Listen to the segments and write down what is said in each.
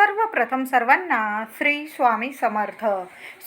सर्वप्रथम सर्वांना श्री स्वामी समर्थ.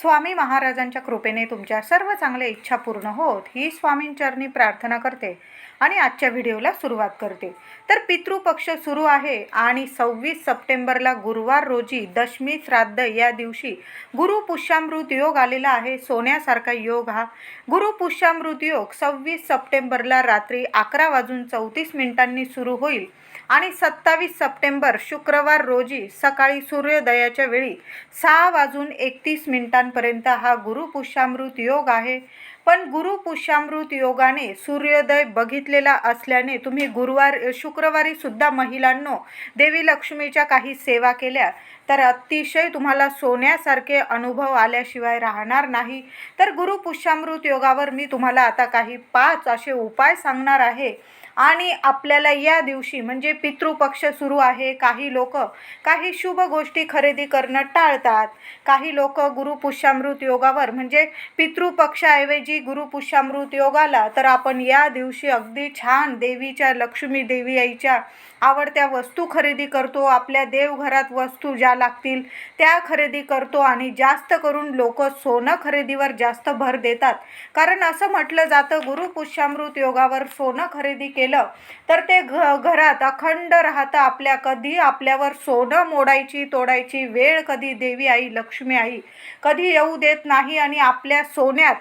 स्वामी महाराजांच्या कृपेने तुमच्या सर्व चांगल्या इच्छा पूर्ण होत ही स्वामींचरणी प्रार्थना करते आणि आजच्या व्हिडिओला सुरुवात करते. तर पितृपक्ष सुरू आहे आणि सव्वीस सप्टेंबरला गुरुवार रोजी दशमी श्राद्ध या दिवशी गुरु पुष्यामृत योग आलेला आहे. सोन्यासारखा योग हा गुरु पुष्यामृत योग सव्वीस सप्टेंबरला रात्री अकरा वाजून चौतीस मिनिटांनी सुरू होईल. आणि सत्तावीस सप्टेंबर शुक्रवार रोजी सकाळी सूर्योदयाच्या वेळी सहा वाजून एकतीस मिनिटांपर्यंत हा गुरुपुष्यामृत योग आहे. पण गुरुपुष्यामृत योगाने सूर्योदय बघितलेला असल्याने तुम्ही गुरुवार शुक्रवारी सुद्धा महिलांनो देवी लक्ष्मीच्या काही सेवा केल्या तर अतिशय तुम्हाला सोन्यासारखे अनुभव आल्याशिवाय राहणार नाही. तर गुरुपुष्यामृत योगावर मी तुम्हाला आता काही पाच असे उपाय सांगणार आहे. आणि आपल्याला या दिवशी म्हणजे पितृपक्ष सुरू आहे. काही लोक काही शुभ गोष्टी खरेदी करणं टाळतात. काही लोक गुरुपुष्यामृत योगावर म्हणजे पितृपक्षाऐवजी गुरुपुष्यामृत योगाला तर आपण या दिवशी अगदी छान देवीच्या लक्ष्मी देवी आईच्या आवडत्या वस्तू खरेदी करतो. आपल्या देवघरात वस्तू ज्या लागतील त्या खरेदी करतो आणि जास्त करून लोक सोनं खरेदीवर जास्त भर देतात. कारण असं म्हटलं जातं गुरुपुष्यामृत योगावर सोनं खरेदी के केलं. तर ते घ घरात अखंड राहतं आपल्या कधी आपल्यावर सोनं मोडायची तोडायची वेळ कधी देवी आई लक्ष्मी आई? कधी येऊ देत नाही आणि आपल्या सोन्यात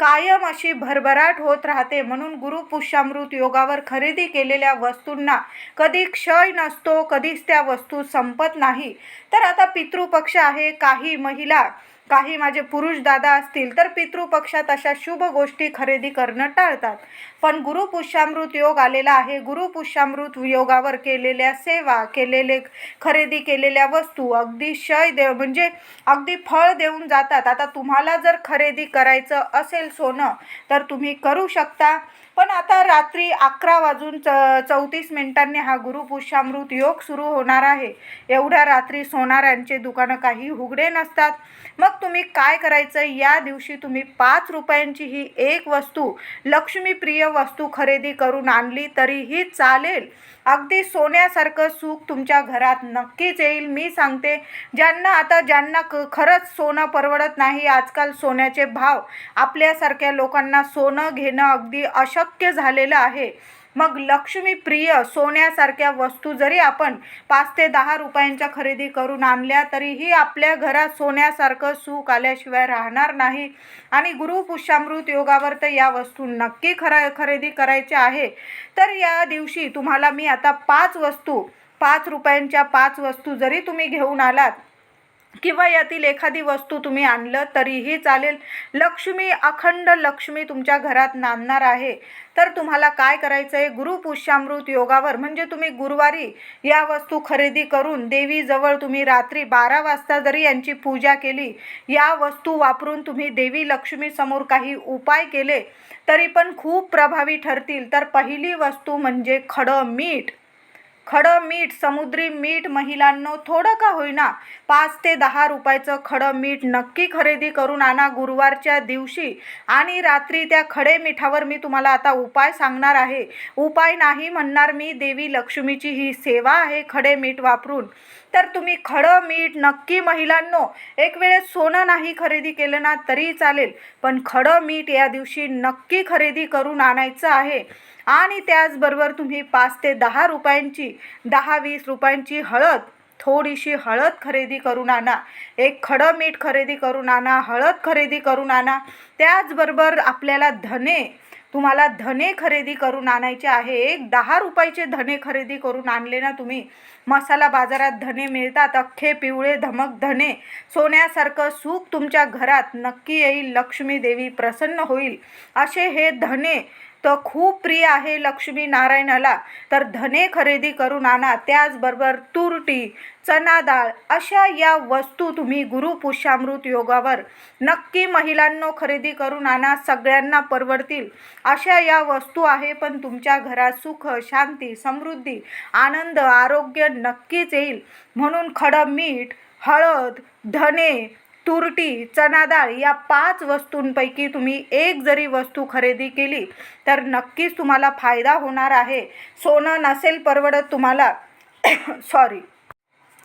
कायम अशी भरभराट होत राहते. म्हणून गुरुपुष्यामृत योगावर खरेदी केलेल्या वस्तूंना कधी क्षय नसतो कधीच त्या वस्तू संपत नाही. तर आता पितृपक्ष आहे. काही महिला काही माझे पुरुष दादा असतील तर पितृपक्षात अशा शुभ गोष्टी खरेदी करणं टाळतात. पण गुरुपुष्यामृत योग आलेला आहे. गुरुपुष्यामृत योगावर केलेल्या सेवा केलेले खरेदी केलेल्या वस्तू अगदी शय देव म्हणजे अगदी फळ देऊन जातात. आता तुम्हाला जर खरेदी करायचं असेल सोनं तर तुम्ही करू शकता. पण आता रात्री अकरा वाजून च चौतीस मिनिटांनी हा गुरुपुष्यामृत योग सुरू होणार आहे. एवढ्या रात्री सोनाऱ्यांचे दुकानं काही उघडे नसतात. मग तुम्ही काय करायचं? या दिवशी तुम्ही पाच रुपयांची ही एक वस्तू लक्ष्मीप्रिय वस्तू खरेदी करून आणली तरीही चालेल. अगदी सोन्यासारखं सुख तुमच्या घरात नक्कीच येईल. मी सांगते ज्यांना आता ज्यांना क खरंच सोनं परवडत नाही आजकाल सोन्याचे भाव आपल्यासारख्या लोकांना सोनं घेणं अगदी अशक्य शक्य झालेलं आहे. मग लक्ष्मी प्रिय सोन्यासारख्या वस्तू जरी आपण पाच ते दहा रुपयांच्या खरेदी करून आणल्या तरीही आपल्या घरात सोन्यासारखं सुख आल्याशिवाय राहणार नाही. आणि गुरु पुष्यामृत योगावर तर या वस्तू नक्की खरा खरेदी करायचे आहे. तर या दिवशी तुम्हाला मी आता पाच वस्तू पाच रुपयांच्या पाच वस्तू जरी तुम्ही घेऊन आलात किंवा यातील एखादी वस्तू तुम्ही आणलं तरीही चालेल. लक्ष्मी अखंड लक्ष्मी तुमच्या घरात नांदणार आहे. तर तुम्हाला काय करायचं आहे गुरुपुष्यामृत योगावर म्हणजे तुम्ही गुरुवारी या वस्तू खरेदी करून देवीजवळ तुम्ही रात्री बारा वाजता जरी यांची पूजा केली या वस्तू वापरून तुम्ही देवी लक्ष्मीसमोर काही उपाय केले तरी पण खूप प्रभावी ठरतील. तर पहिली वस्तू म्हणजे खडं मीठ. खडं मीठ समुद्री मीठ महिलांनो थोडं का होईना. पाच ते दहा रुपयाचं खडं मीठ नक्की खरेदी करून आणा गुरुवारच्या दिवशी. आणि रात्री त्या खडे मिठावर मी तुम्हाला आता उपाय सांगणार आहे. उपाय नाही म्हणणार मी देवी लक्ष्मीची ही सेवा आहे खडे मीठ वापरून. तर तुम्ही खडं मीठ नक्की महिलांनो एक वेळेस सोनं नाही खरेदी केलं ना तरी चालेल. पण खडं मीठ या दिवशी नक्की खरेदी करून आणायचं आहे. आणि त्याचबरोबर तुम्ही पाच ते दहा रुपयांची दहा वीस रुपयांची हळद थोडीशी हळद खरेदी करून आणा. एक खडं मीठ खरेदी करून आणा हळद खरेदी करून आणा. त्याचबरोबर आपल्याला धने तुम्हाला धने खरेदी करून आणायचे आहे. एक दहा रुपयाचे धने खरेदी करून आणले ना तुम्ही मसाला बाजारात धने मिळतात अख्खे पिवळे धमक धने. सोन्यासारखं सुख तुमच्या घरात नक्की येईल लक्ष्मी देवी प्रसन्न होईल. असे हे धने तर खूप प्रिय आहे लक्ष्मी नारायणाला तर धने खरेदी करून आणा त्याचबरोबर तुरटी चना डाळ अशा या वस्तू तुम्ही गुरुपुष्यामृत योगावर नक्की महिलांनो खरेदी करून आणा सगळ्यांना परवडतील. अशा या वस्तू आहे पण तुमच्या घरात सुख शांती समृद्धी आनंद आरोग्य नक्कीच येईल. म्हणून खडं मीठ हळद धने तुरटी चणा डाळ या पाच वस्तूंपैकी तुम्ही एक जरी वस्तू खरेदी केली तर नक्कीच तुम्हाला फायदा होणार आहे. सोनं नसेल परवडत तुम्हाला. सॉरी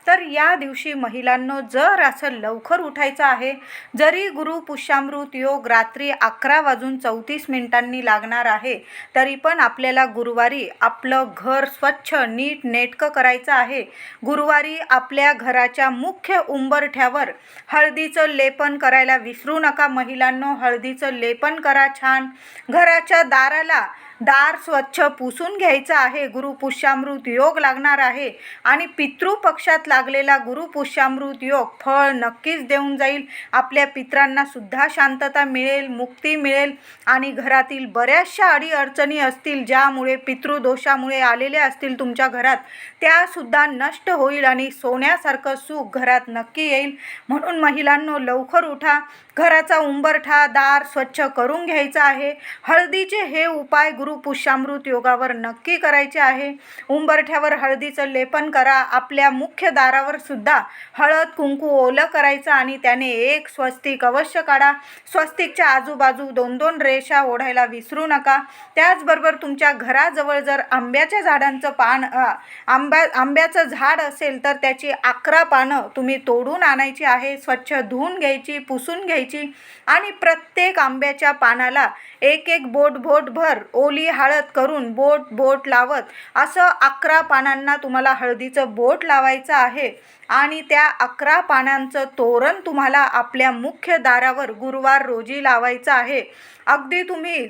तर या दिवशी महिलांनो जर असं लवकर उठायचं आहे जरी गुरु पुष्यामृत योग रात्री अकरा वाजून चौतीस मिनिटांनी लागणार आहे तरी पण आपल्याला गुरुवारी आपलं घर स्वच्छ नीट नेटकं करायचं आहे. गुरुवारी आपल्या घराच्या मुख्य उंबरठ्यावर हळदीचं लेपन करायला विसरू नका महिलांनो हळदीचं लेपन करा छान. घराच्या दाराला दार स्वच्छ पुसून घ्यायचं आहे. गुरुपुष्यामृत योग लागणार आहे. आणि पितृपक्षात लागलेला गुरुपुष्यामृत योग फळ नक्कीच देऊन जाईल. आपल्या पित्रांना सुद्धा शांतता मिळेल मुक्ती मिळेल. आणि घरातील बऱ्याचशा अडीअडचणी असतील ज्यामुळे पितृदोषामुळे आलेल्या असतील तुमच्या घरात त्यासुद्धा नष्ट होईल आणि सोन्यासारखं सुख घरात नक्की येईल. म्हणून महिलांनो लवकर उठा. घराचा उंबरठा दार स्वच्छ करून घ्यायचा आहे. हळदीचे हे उपाय गुरु पुष्यामृत योगावर नक्की करायचे आहे. उंबरठ्यावर हळदीचं लेपन करा. आपल्या मुख्य दारावर सुद्धा हळद कुंकू ओलं करायचं आणि त्याने एक स्वस्तिक अवश्य काढा. स्वस्तिकच्या आजूबाजू दोन दोन रेषा ओढायला विसरू नका. त्याचबरोबर तुमच्या घराजवळ जर आंब्याच्या झाडांचं पान आंब्या आंब्याचं झाड असेल तर त्याची अकरा पानं तुम्ही तोडून आणायची आहे. स्वच्छ धुवून घ्यायची पुसून घ्यायची. आणि प्रत्येक आंब्याच्या पानाला एक एक बोट बोटभर ओली हळद करून बोट बोट लावत असं अकरा पानांना तुम्हाला हळदीचं बोट लावायचं आहे. आणि त्या अकरा पानांचं तोरण तुम्हाला आपल्या मुख्य दारावर गुरुवार रोजी लावायचं आहे. अगदी तुम्ही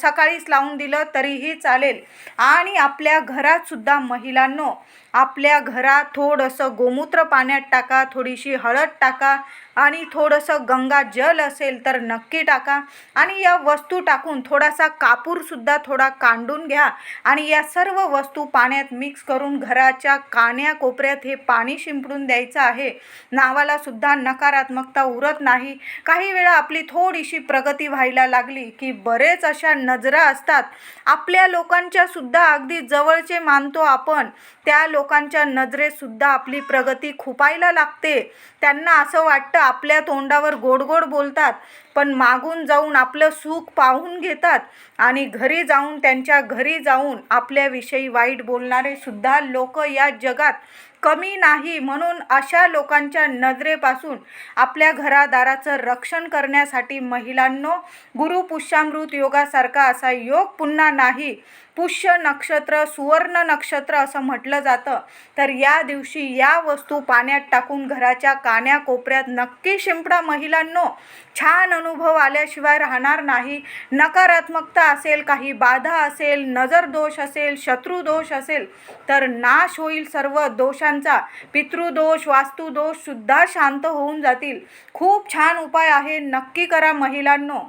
सकाळीच लावून दिलं तरीही चालेल. आणि आपल्या घरातसुद्धा महिलांनो आपल्या घरात थोडंसं गोमूत्र पाण्यात टाका थोडीशी हळद टाका आणि थोडंसं गंगा जल असेल तर नक्की टाका. आणि या वस्तू टाकून थोडासा कापूरसुद्धा थोडा कांडून घ्या आणि या सर्व वस्तू पाण्यात मिक्स करून घराच्या कान्या कोपऱ्यात हे पाणी शिंपडून द्यायचं आहे. नावाला सुद्धा नकारात्मकता उरत नाही. काही वेळा आपली थोडीशी प्रगती व्हायला लागली की बरेच अशा नजरा असतात. आपल्या लोकांच्या सुद्धा अगदी जवळचे मानतो आपण. त्या लोकांच्या नजरेसुद्धा आपली प्रगती खुपायला लागते. त्यांना असं वाटतं आपल्या तोंडावर गोड गोड बोलतात पण मागून जाऊन आपलं सुख पाहून घेतात आणि घरी जाऊन त्यांच्या घरी जाऊन आपल्याविषयी वाईट बोलणारे सुद्धा लोक या जगात कमी नाही म्हणून अशा लोकांच्या नजरेपासून आपल्या घरादाराचं रक्षण करण्यासाठी महिलांनो गुरु पुष्यामृत योगासारखा असा योग पुन्हा नाही. पुष्य नक्षत्र सुवर्ण नक्षत्र असं म्हटलं जातं. तर या दिवशी या वस्तू पाण्यात टाकून घराच्या कान्या कोपऱ्यात नक्की शिंपडा. महिलांनो छान अनुभव आल्याशिवाय राहणार नाही. नकारात्मकता असेल काही बाधा असेल नजर दोष असेल शत्रुदोष असेल तर नाश होईल सर्व दोषांचा. पितृदोष वास्तुदोष सुद्धा शांत होऊन जातील. खूप छान उपाय आहे. नक्की करा महिलांनो.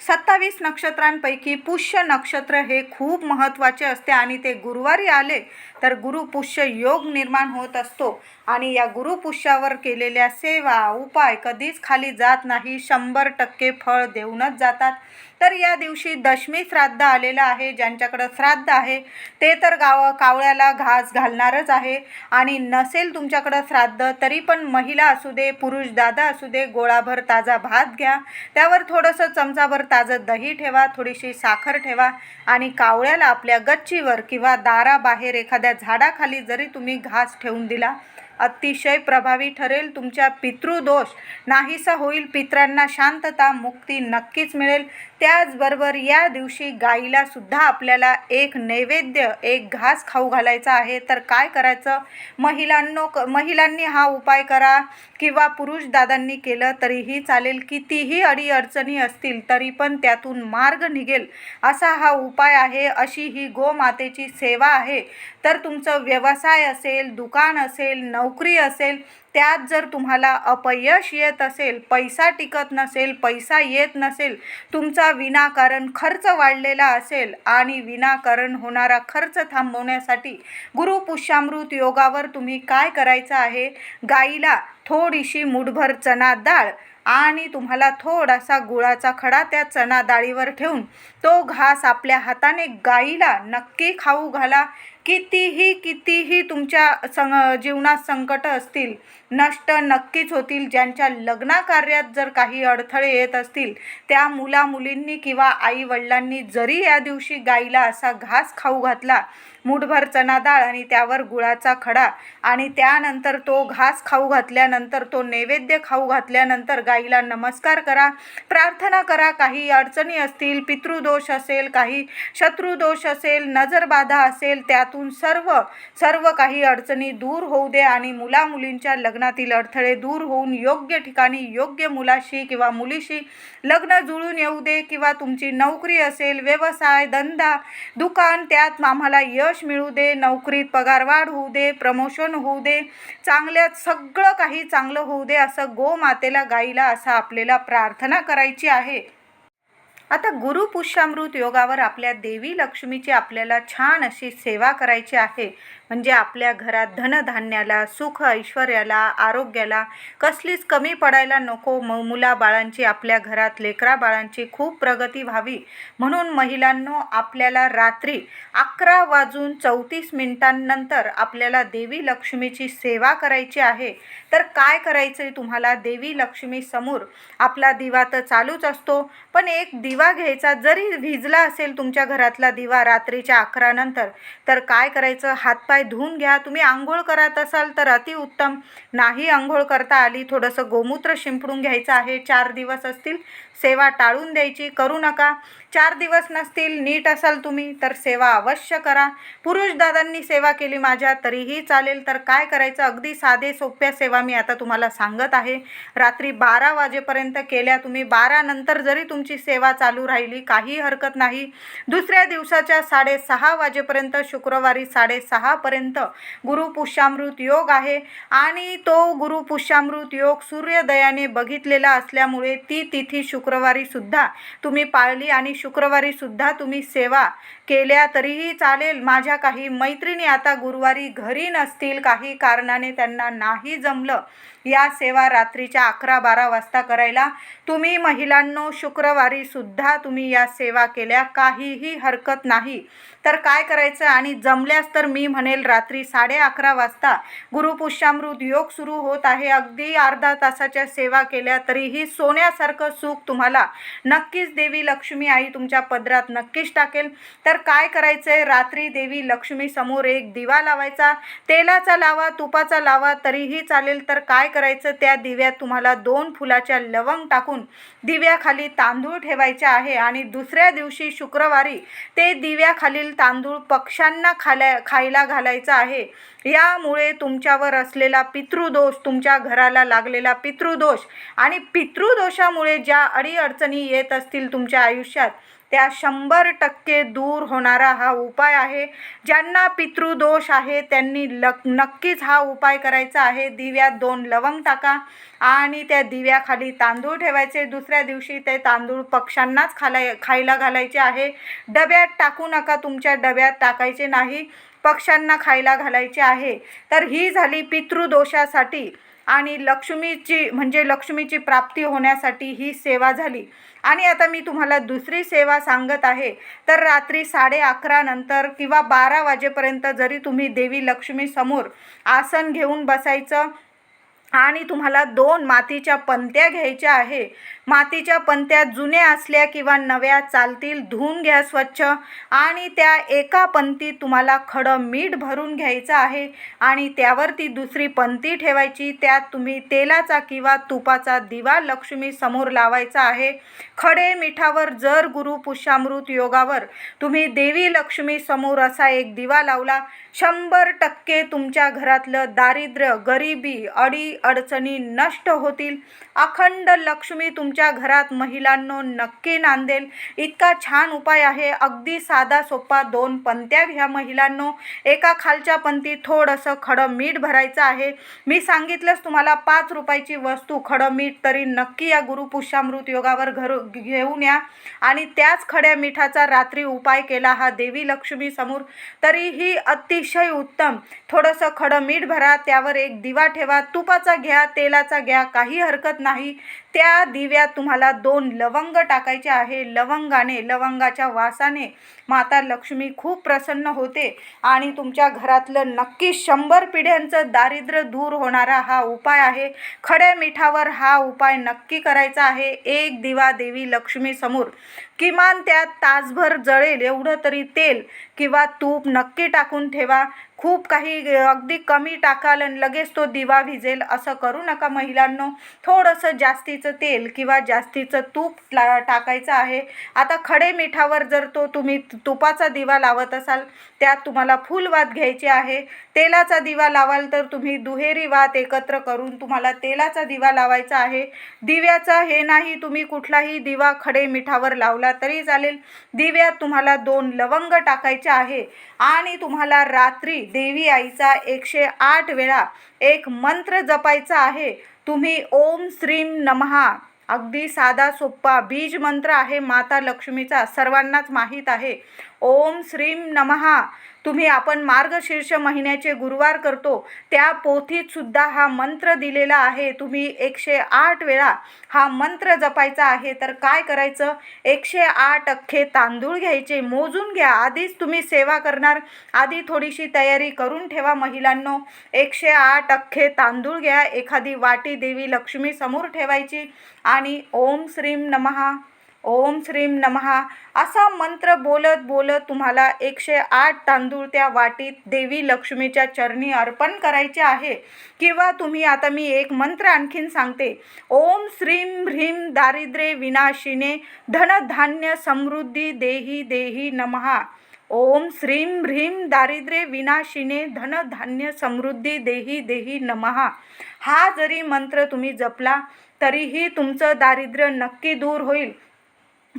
सत्तावीस नक्षत्रांपैकी पुष्य नक्षत्र हे खूप महत्त्वाचे असते आणि ते गुरुवारी आले तर गुरुपुष्य योग निर्माण होत असतो. आणि या गुरुपुष्यावर केलेल्या सेवा उपाय कधीच खाली जात नाही. शंभर टक्के फळ देऊनच जातात. तर या दिवशी दशमी श्राद्ध आलेलं आहे. ज्यांच्याकडं श्राद्ध आहे ते तर गाव कावळ्याला घास घालणारच आहे. आणि नसेल तुमच्याकडं श्राद्ध तरी पण महिला असू दे पुरुष दादा असू दे गोळाभर ताजा भात घ्या. त्यावर थोडंसं चमचाभर ताजं दही ठेवा थोडीशी साखर ठेवा. आणि कावळ्याला आपल्या गच्चीवर किंवा दाराबाहेर एखाद्या झाडाखाली जरी तुम्ही घास ठेवून दिला अतिशय प्रभावी ठरेल तुमच्या पितृदोष. नाहीसा होईल पित्रांना शांतता मुक्ती नक्कीच मिळेल. त्याचबरोबर या दिवशी गाईला सुद्धा आपल्याला एक नैवेद्य एक घास खाऊ घालायचा आहे. तर काय करायचं? महिलांनो क महिलांनी हा उपाय करा किंवा पुरुष दादांनी केलं तरीही चालेल. कितीही अडीअडचणी असतील तरी पण त्यातून मार्ग निघेल असा हा उपाय आहे. अशी ही गोमातेची सेवा आहे. तर तुमचं व्यवसाय असेल दुकान असेल नोकरी असेल त्यात जर तुम्हाला अपयश येत असेल पैसा टिकत नसेल पैसा येत नसेल तुमचा विनाकारण खर्च वाढलेला असेल आणि विनाकारण होणारा खर्च थांबवण्यासाठी गुरु पुष्यामृत योगावर तुम्ही काय करायचं आहे? गाईला थोडीशी मुठभर चना डाळ आणि तुम्हाला थोडासा गुळाचा खडा त्या चना डाळीवर ठेवून तो घास आपल्या हाताने गाईला नक्की खाऊ घाला. कितीही कितीही तुमच्या सं जीवनात संकट असतील नष्ट नक्कीच होतील. ज्यांच्या लग्नाकार्यात जर काही अडथळे येत असतील त्या मुला मुलींनी किंवा आई वडिलांनी जरी या दिवशी गाईला असा घास खाऊ घातला मूठभर चणा डाळ आणि त्यावर गुळाचा खडा आणि त्यानंतर तो घास खाऊ घातल्यानंतर तो नैवेद्य खाऊ घातल्यानंतर गाईला नमस्कार करा प्रार्थना करा काही अडचणी असतील पितृदोष असेल काही शत्रुदोष असेल नजरबाधा असेल त्यातून सर्व सर्व काही अडचणी दूर होऊ दे आणि मुलामुलींच्या लग्नातील अडथळे दूर होऊन योग्य ठिकाणी योग्य मुलाशी किंवा मुलीशी लग्न जुळून येऊ दे किंवा तुमची नोकरी असेल व्यवसाय धंदा दुकान त्यात आम्हाला यश मिळू दे नोकरीत पगारवाढ होऊ दे प्रमोशन होऊ दे चांगल्यात सगळं काही चांगलं होऊ दे असं गोमातेला गाईला असं आपल्याला प्रार्थना करायची आहे. आता गुरु पुष्यामृत योगावर आपल्या देवी लक्ष्मीची आपल्याला छान अशी सेवा करायची आहे. म्हणजे आपल्या घरात धनधान्याला सुख ऐश्वर्याला आरोग्याला कसलीच कमी पडायला नको. म मुलाबाळांची आपल्या घरात लेकरा बाळांची खूप प्रगती व्हावी. म्हणून महिलांनो आपल्याला रात्री अकरा वाजून चौतीस मिनिटांनंतर आपल्याला देवी लक्ष्मीची सेवा करायची आहे. तर काय करायचं आहे तुम्हाला? देवी लक्ष्मी समोर आपला दिवा तर चालूच असतो पण एक दिवा घ्यायचा. जरी भिजला असेल तुमच्या घरातला दिवा रात्रीच्या अकरानंतर तर काय करायचं? हातपाय धुवून घ्या. तुम्ही आंघोळ करत असाल तर अतिउत्तम नाही आंघोळ करता आली थोडंसं गोमूत्र शिंपडून घ्यायचं आहे. चार दिवस असतील सेवा टाळून द्यायची. करू नका. चार दिवस नसतील नीट असाल तुम्ही तर सेवा अवश्य करा. पुरुष दादांनी सेवा केली माझ्या तरीही चालेल. तर काय करायचं? अगदी साधे सोप्या सेवा मी आता तुम्हाला सांगत आहे. रात्री बारा वाजेपर्यंत केल्या तुम्ही. बारा नंतर जरी तुमची सेवा चालू चालू राहिली काही हरकत नाही. दुसऱ्या दिवसाच्या साडेसहा वाजेपर्यंत शुक्रवारी साडेसहापर्यंत गुरुपुष्यामृत योग आहे आणि तो गुरुपुष्यामृत योग सूर्योदयाने बघितलेला असल्यामुळे ती तिथी शुक्रवारी सुद्धा तुम्ही पाळली आणि शुक्रवारी सुद्धा तुम्ही सेवा केल्या तरीही चालेल. माझ्या काही मैत्रिणी आता गुरुवारी घरी नसतील काही कारणाने त्यांना नाही जमलं. या सेवा रात्रीच्या अकरा बारा वाजता करायला. तुम्ही महिलांनो शुक्रवारी सुद्धा तुम्ही या सेवा केल्या. काहीही हरकत नाही. तर काय करायचं? आणि जमल्यास तर मी म्हणेल रात्री साडे अकरा वाजता गुरुपुष्यामृत योग सुरू होत आहे. अगदी अर्धा तासाच्या सेवा केल्या तरीही सोन्यासारखं सुख तुम्हाला नक्कीच देवी लक्ष्मी आई तुमच्या पदरात नक्कीच टाकेल. तर काय करायचं आहे रात्री देवी लक्ष्मी समोर एक दिवा लावायचा. तेलाचा लावा तुपाचा लावा तरीही चालेल. तर काय करायचं? त्या दिव्यात तुम्हाला दोन फुलाच्या लवंग टाकून दिव्याखाली तांदूळ ठेवायचे आहे. आणि दुसऱ्या दिवशी शुक्रवारी ते दिव्याखालील तांदूळ पक्ष्यांना खाल्या खायला घालायचं आहे. यामुळे तुमच्यावर असलेला पितृदोष तुमच्या घराला लागलेला पितृदोष आणि पितृदोषामुळे ज्या अडीअडचणी येत असतील तुमच्या आयुष्यात त्या शंभर टक्के दूर होणारा हा उपाय आहे. ज्यांना पितृदोष आहे त्यांनी लक नक्कीच हा उपाय करायचा आहे. दिव्यात दोन लवंग टाका आणि त्या दिव्याखाली तांदूळ ठेवायचे. दुसऱ्या दिवशी ते तांदूळ पक्ष्यांनाच खालाय खायला घालायचे आहे. डब्यात टाकू नका तुमच्या डब्यात टाकायचे नाही. पक्ष्यांना खायला घालायचे आहे. तर ही झाली पितृदोषासाठी आणि लक्ष्मीची म्हणजे लक्ष्मीची प्राप्ती होण्यासाठी ही सेवा झाली. आणि आता मी तुम्हाला दुसरी सेवा सांगत आहे. तर रात्री साडे अकरा नंतर किंवा बारा वाजेपर्यंत जरी तुम्ही देवी लक्ष्मीसमोर आसन घेऊन बसायचं आणि तुम्हाला दोन मातीच्या पंत्या घ्यायच्या आहे. मातीच्या पंत्या जुन्या असल्या किंवा नव्या चालतील धुवून घ्या स्वच्छ. आणि त्या एका पंतीत तुम्हाला खडं मीठ भरून घ्यायचं आहे आणि त्यावरती दुसरी पंती ठेवायची. त्यात तुम्ही तेलाचा किंवा तुपाचा दिवा लक्ष्मी समोर लावायचा आहे. खडे मिठावर जर गुरु पुष्यामृत योगावर तुम्ही देवी लक्ष्मी समोर असा एक दिवा लावला शंभर टक्के तुमच्या घरातलं दारिद्र्य गरिबी अडी अडचणी नष्ट होतील. अखंड लक्ष्मी तुमच्या घरात महिलांनो नक्की नांदेल. इतका छान उपाय आहे. अगदी साधा सोपा दोन पंत्या घ्या महिलांनो. एका खालच्या पंथी थोडंसं खडं मीठ भरायचं आहे. मी सांगितलंच तुम्हाला पाच रुपयाची वस्तू खडं मीठ तरी नक्की या गुरुपुष्यामृत योगावर घर घेऊन या. आणि त्याच खड्या मिठाचा रात्री उपाय केला हा देवी लक्ष्मी समोर तरीही अतिशय उत्तम. थोडंसं खडं मीठ भरा त्यावर एक दिवा ठेवा तुपाचा घ्या तेलाचा घ्या काही हरकत नाही. नाही. त्या दिव्यात तुम्हाला दोन लवंग टाकायचे आहे. लवंगाने लवंगाच्या वासाने माता लक्ष्मी खूप प्रसन्न होते आणि तुमच्या घरातलं नक्की शंभर पिढ्यांचं दारिद्र्य दूर होणारा हा उपाय आहे. खड्या मिठावर हा उपाय नक्की करायचा आहे. एक दिवा देवी लक्ष्मी समोर. किमान त्यात तासभर जळेल एवढं तरी तेल किंवा तूप नक्की टाकून ठेवा. खूप काही अगदी कमी टाकाल आणि लगेच तो दिवा भिजेल असं करू नका महिलांनो. थोडंसं जास्तीचं तेल किंवा जास्तीचं तूप ला टाकायचं आहे. आता खडे मिठावर जर तो तुम्ही तुपाचा दिवा लावत असाल त्यात तुम्हाला फुलवात घ्यायची आहे. तेलाचा दिवा लावाल तर तुम्ही दुहेरी वात एकत्र करून तुम्हाला तेलाचा दिवा लावायचा आहे. दिव्याचा हे नाही तुम्ही कुठलाही दिवा खडे मिठावर लावला तरी चालेल. दिव्यात तुम्हाला दोन लवंग टाकायचे आहे. आणि तुम्हाला रात्री देवी आईचा एकशे आठ वेळा एक मंत्र जपायचा आहे. तुम्ही ओम श्रीम नमहा अगदी साधा सोप्पा बीज मंत्र आहे माता लक्ष्मीचा. सर्वांनाच माहीत आहे. ओम श्रीम नमहा तुम्ही आपण मार्गशीर्ष महिन्याचे गुरुवार करतो. त्या पोथीत सुद्धा हा मंत्र दिलेला आहे. तुम्ही एकशे आठ वेळा हा मंत्र जपायचा आहे. तर काय करायचं? एकशे आठ अख्खे तांदूळ घ्यायचे मोजून घ्या. आधीच तुम्ही सेवा करणार. आधी थोडीशी तयारी करून ठेवा महिलांनो. एकशे आठ अख्खे तांदूळ घ्या. एखादी वाटी देवी लक्ष्मी समोर ठेवायची. आणि ओम श्रीम नमहा ओम श्रीम नमहा असा मंत्र बोलत बोलत तुम्हाला एकशे आठ तांदूळ त्या वाटीत देवी लक्ष्मीच्या चरणी अर्पण करायचे आहे. किंवा तुम्ही आता मी एक मंत्र आणखीन सांगते. ओम श्रीम ह्रीम दारिद्र्य विनाशिने धनधान्य समृद्धी देही देही नमहा ओम श्रीम ह्रीम दारिद्र्य विनाशिने धनधान्य समृद्धी देही देही नमहा हा जरी मंत्र तुम्ही जपला तरीही तुमचं दारिद्र्य नक्की दूर होईल.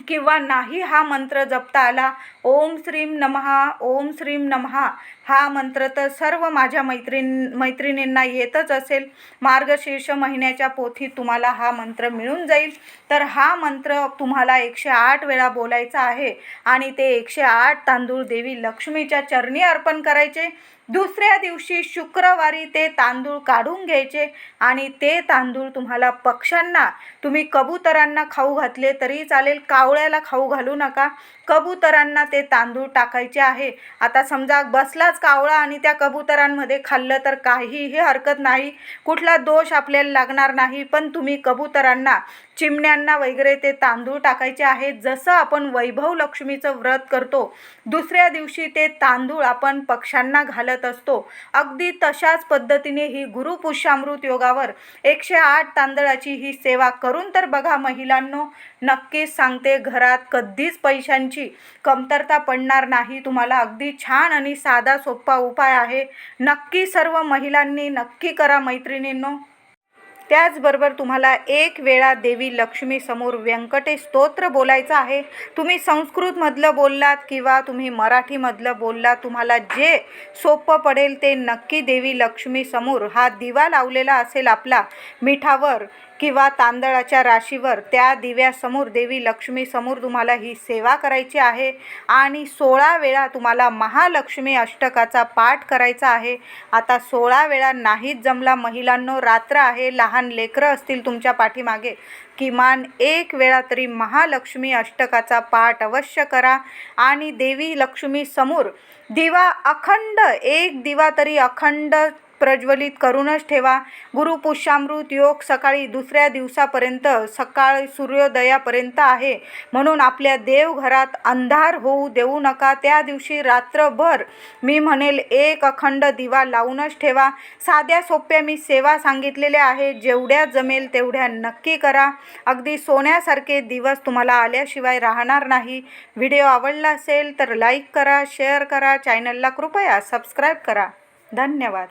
किंवा नाही हा मंत्र जपता आला ओम श्रीम नमहा ओम श्रीम नमहा हा मंत्र तर सर्व माझ्या मैत्रीण मैत्रिणींना येतच असेल. मार्गशीर्ष महिन्याच्या पोथीत तुम्हाला हा मंत्र मिळून जाईल. तर हा मंत्र तुम्हाला एकशे आठ वेळा बोलायचा आहे आणि ते एकशे आठ तांदूळ देवी लक्ष्मीच्या चरणी अर्पण करायचे. दुसऱ्या दिवशी शुक्रवारी ते तांदूळ काढून घ्यायचे आणि ते तांदूळ तुम्हाला पक्ष्यांना तुम्ही कबुतरांना खाऊ घातले तरी चालेल कावळ्याला खाऊ घालू नका. कबुतरांना ते तांदूळ टाकायचे आहे. आता समजा बसलाच कावळा आणि त्या कबुतरांमध्ये खाल्लं तर काहीही हरकत नाही. कुठला दोष आपल्याला लागणार नाही. पण तुम्ही कबुतरांना चिमण्यांना वगैरे ते तांदूळ टाकायचे आहेत जसं आपण वैभव लक्ष्मीचं व्रत करतो दुसऱ्या दिवशी ते तांदूळ आपण पक्ष्यांना घालत असतो. अगदी तशाच पद्धतीने ही गुरुपुष्यामृत योगावर एकशे आठ तांदळाची ही सेवा करून तर बघा महिलांनो नक्कीच सांगते घरात कधीच पैशांची कमतरता पडणार नाही. तुम्हाला अगदी छान आणि साधा सोपा उपाय आहे. नक्की सर्व महिलांनी नक्की करा मैत्रिणींनो. त्याचबरोबर तुम्हाला एक वेळा देवी लक्ष्मी समोर व्यंकटेश स्तोत्र बोलायचं आहे. तुम्ही संस्कृतमधलं बोललात किंवा तुम्ही मराठीमधलं बोललात तुम्हाला जे सोपं पडेल ते नक्की देवी लक्ष्मी समोर हा दिवा लावलेला असेल आपला मिठावर. किंवा तांदळाच्या राशीवर त्या दिव्यासमोर देवी लक्ष्मीसमोर तुम्हाला ही सेवा करायची आहे आणि सोळा वेळा तुम्हाला महालक्ष्मी अष्टकाचा पाठ करायचा आहे. आता सोळा वेळा नाहीच जमला. महिलांनो रात्र आहे. लहान लेकरं असतील तुमच्या पाठीमागे. किमान एक वेळा तरी महालक्ष्मी अष्टकाचा पाठ अवश्य करा आणि देवी लक्ष्मी समोर दिवा अखंड एक दिवा तरी अखंड प्रज्वलित करूनच ठेवा. गुरुपुष्यामृत योग सकाळी दुसऱ्या दिवसापर्यंत सकाळ सूर्योदयापर्यंत आहे. म्हणून आपल्या देवघरात अंधार होऊ देऊ नका. त्या दिवशी रात्रभर मी म्हणेल एक अखंड दिवा लावूनच ठेवा. साध्या सोप्या मी सेवा सांगितलेल्या आहे जेवढ्या जमेल तेवढ्या नक्की करा. अगदी सोन्यासारखे दिवस तुम्हाला आल्याशिवाय राहणार नाही. व्हिडिओ आवडला असेल तर लाईक करा शेअर करा. चॅनलला कृपया सबस्क्राईब करा. धन्यवाद.